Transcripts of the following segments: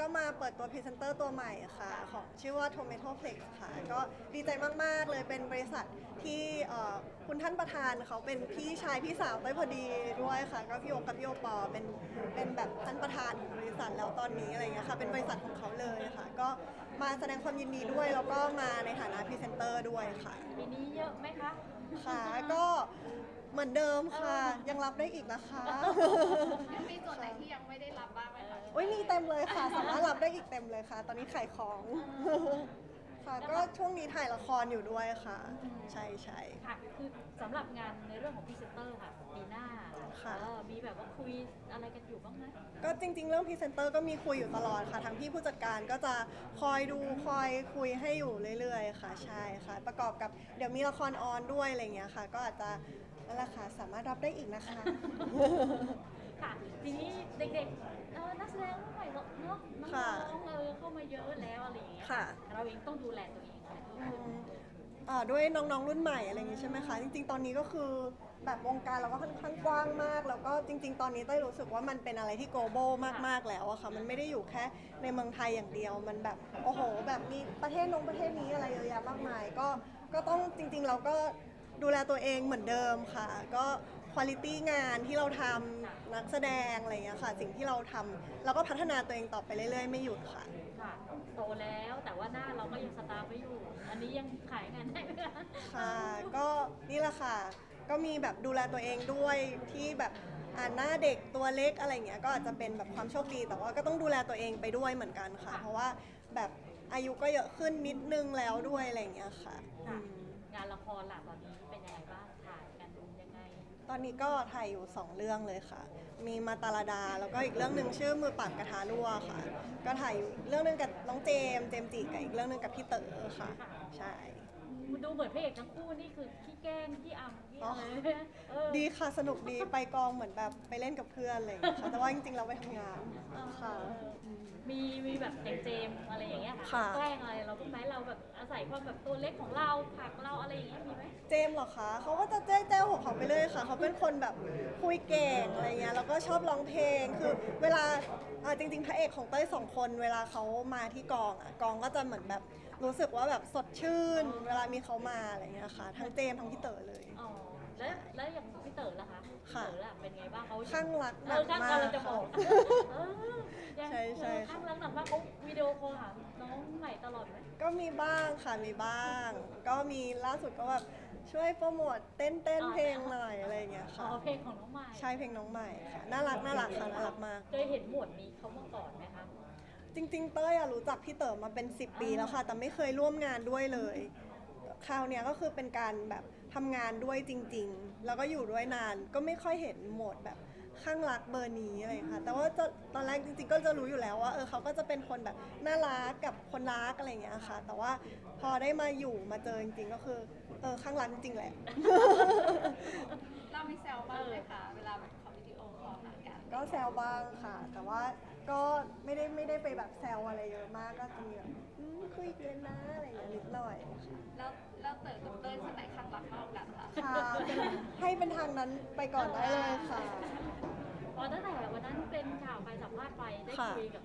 ก็มาเปิดตัวพรีเซนเตอร์ตัวใหม่ค่ะ ของชื่อว่า Tomato Plex ค่ะ ก็ดีใจมาก ๆ เลยเป็นบริษัทที่เอ่อคุณท่านประธานเขาเป็นพี่ชายพี่สาวเต้ยพอดีด้วยค่ะ ก็พี่โอกับพี่โอปอเป็นเป็นแบบท่านประธานของบริษัทแล้วตอนนี้อะไรเงี้ยค่ะเป็นบริษัทของเขาเลยค่ะ ก็มาแสดงความยินดีด้วยแล้วก็มาในฐานะพรีเซนเตอร์ด้วยค่ะปีนี้เยอะไหมคะค่ะก็ เหมือนเดิมค่ะ ยังรับได้อีกนะคะยังมีส่วนไหนที่ยังไม่ได้รับบ้างไหมคะโอ้ยมีเต็มเลยค่ะ สามารถรับได้อีกเต็มเลยค่ะ ตอนนี้ขายของ ค่ะก็ช่วงนี้ถ่ายละครอยู่ด้วยค่ะ ใช่ใช่ ค่ะคือสำหรับงานในเรื่องของพรีเซนเตอร์ค่ะปีหน้าค่ะ เออมีแบบว่าคุยอะไรกันอยู่บ้างไหมก็จริง ๆ เรื่องพรีเซนเตอร์ก็มีคุยอยู่ตลอดค่ะทางพี่ผู้จัดการก็จะคอยดูคอยคุยให้อยู่เรื่อย ๆ ค่ะ ใช่ค่ะ ประกอบกับเดี๋ยวมีละครออนด้วยอะไรเงี้ยค่ะ ก็อาจจะ นั่นแหละค่ะสามารถรับได้อีกนะคะ ค่ะทีนี้เด็กๆเออนักแสดงรุ่นใหม่เนอะน้องค่ะๆเออเข้ามาเยอะแล้วอะไรอย่างเงี้ยค่ะ เราเองต้องดูแลตัวเองอะไรเพิ่มอืขึ้นมอ่าด้วยน้องๆรุ่นใหม่อะไรอย่างงี้ใช่ไหมคะ จริง ๆ ตอนนี้ก็คือแบบวงการเราก็ค่อนข้างกว้างมาก แล้วก็จริง ๆ ตอนนี้เต้ยรู้สึกว่ามันเป็นอะไรที่ global มากๆแล้วอะค่ะ มันไม่ได้อยู่แค่ในเมืองไทยอย่างเดียว มันแบบโอ้โห แบบมีประเทศนงประเทศนี้อะไรเยอะแยะมากมาย ก็ก็ต้องจริง ๆ เราก็ ดูแลตัวเองเหมือนเดิมค่ะ ก็คุณภาพงานที่เราทำนักแสดงอะไรอย่างเงี้ยค่ะ สิ่งที่เราทำเราก็พัฒนาตัวเองต่อไปเรื่อย ๆ ไม่หยุดค่ะ ค่ะ โตแล้วแต่ว่าหน้าเราก็ยังสตาร์ฟไว้อยู่ อันนี้ยังขายงานได้ไหมคะค่ะ ก็นี่แหละค่ะ ก็มีแบบดูแลตัวเองด้วยที่แบบอ่าหน้าเด็กตัวเล็กอะไรเงี้ยก็อาจจะเป็นแบบความโชคดี แต่ว่าก็ต้องดูแลตัวเองไปด้วยเหมือนกันค่ะ เพราะว่าแบบอายุก็เยอะขึ้นนิดนึงแล้วด้วยอะไรเงี้ยค่ะอืค่ะมงานละครล่ะตอนนี้ อนนี้ก็ถ่ายอยู่ 2 เรื่องเลยค่ะ มีมาตาลาดา แล้วก็อีกเรื่องหนึ่งชื่อมือปราบกระทารั่วค่ะ ก็ถ่ายอยู่เรื่องหนึงกับน้องเจมส์เจมส์จีกับอีกเรื่องหนึงกับพี่เต๋อค่ะ ใช่ ดูเหมือนพระเอกทั้งคู่นี่คือขี้แกล้งขี้อำขี้อะไรเออดีค่ะสนุกดีไปกองเหมือนแบบไปเล่นกับเพื่อนอะไรอย่างเงี้ยค่ะแต่ว่าจริงๆเราไปทำงานค่ะ มีมีแบบเด็กเจมส์อะไรอย่างเงี้ยค่ะ แกล้งอะไรเราบ้างไหมเราแบบอาศัยความแบบตัวเล็กของเราผลักเราอะไรอย่างเงี้ยมีไหม เจมส์เหรอคะเขาก็จะแจ้แจ้วของเขาไปเลยค่ะ เขาเป็นคนแบบคุยเก่งอะไรเงี้ยแล้วก็ชอบร้องเพลงคือเวลาอ่าจริง ๆ พระเอกของเต้ยสองคน เวลาเขามาที่กองอะกองก็จะเหมือนแบบรู้สึกว่าแบบสดชื่น เวลามีเขามาอะไรเงี้ยค่ะ ทั้งเจมส์ทั้งพี่เต๋อเลย อ๋อแล้วแล้วอย่างพี่เต๋อล่ะคะพี่ค่ะ เต๋อล่ะเป็นไงบ้างเขาข้างรักหเอนัอกข้างมาเรากจะบค่ะอกเออยังใช่ใช่ เออข้างรักหนักมากเขาวิดีโอคอลหาน้องใหม่ตลอดไหมก็มีบ้างค่ะมีบ้าง ก็มีล่าสุดก็แบบ ช่วยโปรโมทเต้นเต้นเพลงหน่อยอะไรอย่างเงี้ยอ๋ค่ะอเพลงของน้องใหม่ใช่เพลงน้องใหม่ค่ะน่ารักน่ารักค่ะน่ารักมาก เคยเห็นหมวดนี้เขามาก่อนไหมคะ จริงๆ เต้ยอะรู้จักพี่เต๋อมาเป็น 10 ปีแล้วค่ะ แต่ไม่เคยร่วมงานด้วยเลย คราวเนี้ยก็คือเป็นการแบบทำงานด้วยจริง ๆ แล้วก็อยู่ด้วยนานก็ไม่ค่อยเห็นโหมดแบบ ข้างรักเบอร์นี้อะไรอย่างเงี้ยค่ะ แต่ว่าจะตอนแรกจริงๆ ก็จะรู้อยู่แล้วว่าเออเขาก็จะเป็นคนแบบน่ารักกับคนรักอะไรอย่างเงี้ยค่ะ แต่ว่าพอได้มาอยู่มาเจอจริงๆก็คือเออข้างรักจริงๆแหละ เรามีแซวบ้างไหมคะเวลาแบบ กันก็แซวบ้างค่ะ แต่ว่าก็ไม่ได้ไม่ได้ไปแบบแซวอะไรเยอะมากก็จะมีแบบอืมคุยกันนะอะไรอย่างเงี้ยนิดหน่อยแล้วแล้วเต๋อกับเต้ยคนไหนข้างรักมากกว่ากันคะค่ะเป็นให้เป็นทางนั้นไปก่อนได้เลยค่ะพอตั้งแต่วันนั้นเป็นข่าวไปสัมภาษณ์ไปได้ค่ะ คุยกับ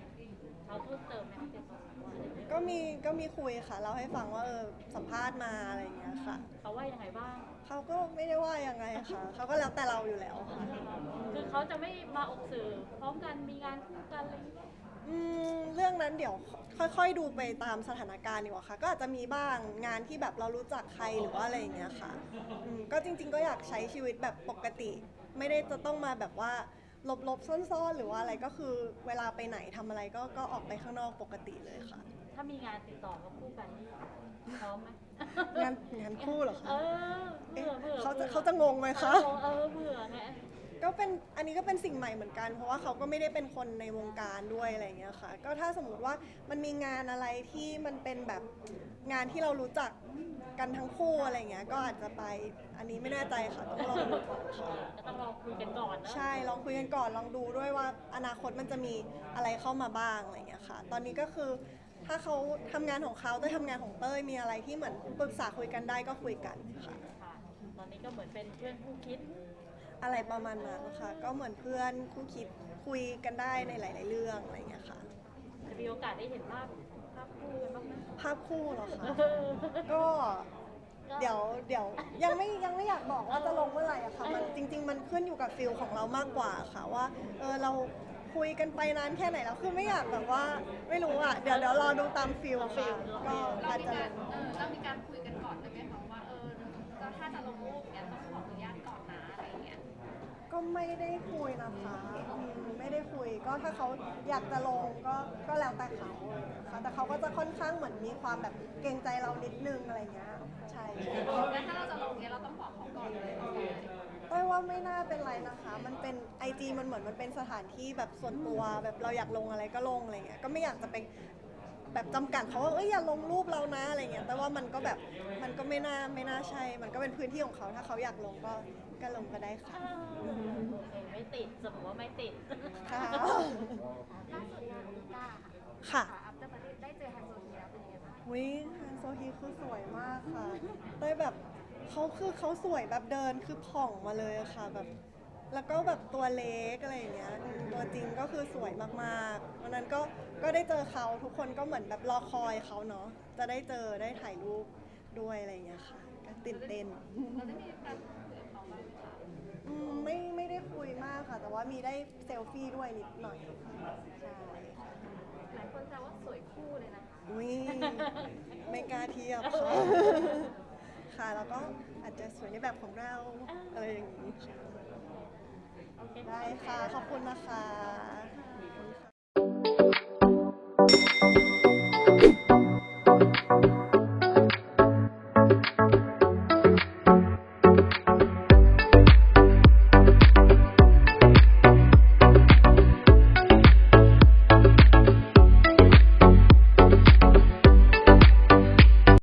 เขาเพิ่มเติมไหมคะเกี่ยวกับว่าอะไรอย่างเงี้ยก็มีก็มีคุยค่ะเล่าให้ฟังว่าเออสัมภาษณ์มาอะไรอย่างเงี้ยค่ะเขาว่ายังไงบ้างเขาก็ไม่ได้ว่ายังไงค่ะเขาก็แล้วแต่เราอยู่แล้วค่ะคือ เขาจะไม่มาออกสื่อพร้อมกันมีงานคู่กันอะไรอย่างเงี้ยอืมเรื่องนั้นเดี๋ยวค่อยๆดูไปตามสถานการณ์ดีกว่าค่ะ ก็อาจจะมีบ้างงานที่แบบเรารู้จักใครหรือว่าอะไรอย่างเงี้ยค่ะอืมก็จริง ๆ ก็อยากใช้ชีวิตแบบปกติ ไม่ได้จะต้องมาแบบว่าหลบๆซ่อนๆ หรือว่าอะไรก็คือเวลาไปไหนทำอะไรก็ก็ออกไปข้างนอกปกติเลยค่ะ ถ้ามีงานติดต่อมาคู่กันนี่พร้อมไหมงานงานคู่เหรอคะ เออเบื่อเบื่อเขาจะบื่อเขาจะงงไหมคะ เออเบื่อไง ก็เป็นอันนี้ก็เป็นสิ่งใหม่เหมือนกัน เพราะว่าเขาก็ไม่ได้เป็นคนในวงการด้วยอะไรอย่างเงี้ยค่ะ ก็ถ้าสมมติว่ามันมีงานอะไรที่มันเป็นแบบงานที่เรารู้จักกันทั้งคู่อะไรเงี้ยก็อาจจะไปอันนี้ไม่แน่ใจค่ะต้องลองดูก่อนค่ะ ก็ต้องรอคุยกันก่อนนะใช่ลองคุยกันก่อนลองดูด้วยว่าอนาคตมันจะมีอะไรเข้ามาบ้างอะไรเงี้ยค่ะ ตอนนี้ก็คือถ้าเขาทำงานของเขาเต้ยทำงานของเต้ยมีอะไรที่เหมือนปรึกษาคุยกันได้ก็คุยกันค่ะ ค่ะ ตอนนี้ก็เหมือนเป็นเพื่อนคู่คิด อะไรประมาณนั้นค่ะ ก็เหมือนเพื่อนคู่คิดคุยกันได้ในหลาย ๆ เรื่องอะไรเงี้ยค่ะคือมีโอกาสได้เห็นภาพภาพคู่กันบ้างไหมภาพคู่เหรอคะเออก็เดี๋ยวเดี๋ยวยังไม่ยังไม่อยากบอกว่าจะลงเมื่อไหร่อะค่ะมันจริง ๆ มันขึ้นอยู่กับฟิลของเรามากกว่าค่ะว่าเออเราคุยกันไปนานแค่ไหนแล้วคือไม่อยากแบบว่าไม่รู้อะเดี๋ยวเดี๋ยวรอดูตามฟิลค่ะก็เราอาจมีจะลการง เออเรามีการคุยกันก่อนเลยไหมคะว่าเออก็ถ้าจะลงรูปเนี่ยต้องขออนุญาตก่อน ก็ไม่ได้คุยนะคะอืมไม่ได้คุยก็ถ้าเขาอยากจะลงก็ก็แล้วแต่เขาเลยนะคะแต่เขาก็จะค่อนข้างเหมือนมีความแบบเกรงใจเรานิดนึงอะไรเงี้ยใช่ใช่แล้วถ้าเราจะลงเนี่ยเราต้องบอกเขาก่อนเลยเต้ยว่าไม่น่าเป็นไรนะคะ มันเป็นไอจีมันเหมือนมันเป็นสถานที่แบบส่วนตัวแบบเราอยากลงอะไรก็ลงอะไรเงี้ย ก็ไม่อยากจะไปแบบจำกัดเขาว่าเอ้ยอย่าลงรูปเรานะอะไรเงี้ย แต่ว่ามันก็แบบมันก็ไม่น่าไม่น่าใช่ มันก็เป็นพื้นที่ของเขาถ้าเขาอยากลงก็ ก็ลงก็ได้ค่ะเออไม่ติดสมมติว่าไม่ติดค่ะล่าสุดงานลิต้าค่ะอัพเดทได้เจอแฮนโซเทียเป็นยังไงบ้างวิฮันโซฮีคือสวยมากค่ะเต้ยแบบเขาคือเขาสวยแบบเดินคือผ่องมาเลยอะค่ะแบบ แล้วก็แบบตัวเล็กอะไรอย่างเงี้ยอืมตัวจริงก็คือสวยมากๆวันนั้นก็ก็ได้เจอเขาทุกคนก็เหมือนแบบรอคอยเขาเนาะจะได้เจอได้ถ่ายรูปด้วยอะไรอย่างเงี้ยค่ะก็ตื่นเต้นเราได้มีการ ว่ามีได้เซลฟี่ด้วยนิดหน่อยค่ะใช่ค่ะหลายคนแซวว่าสวยคู่เลยนะคะ อุ้ยไม่กล้าเทียบค่ะค่ะแล้วก็อาจจะสวยในแบบของเราอะไรอย่างนี้ค่ะโอเคได้ค่ะขอบคุณนะคะขอบคุณค่ะ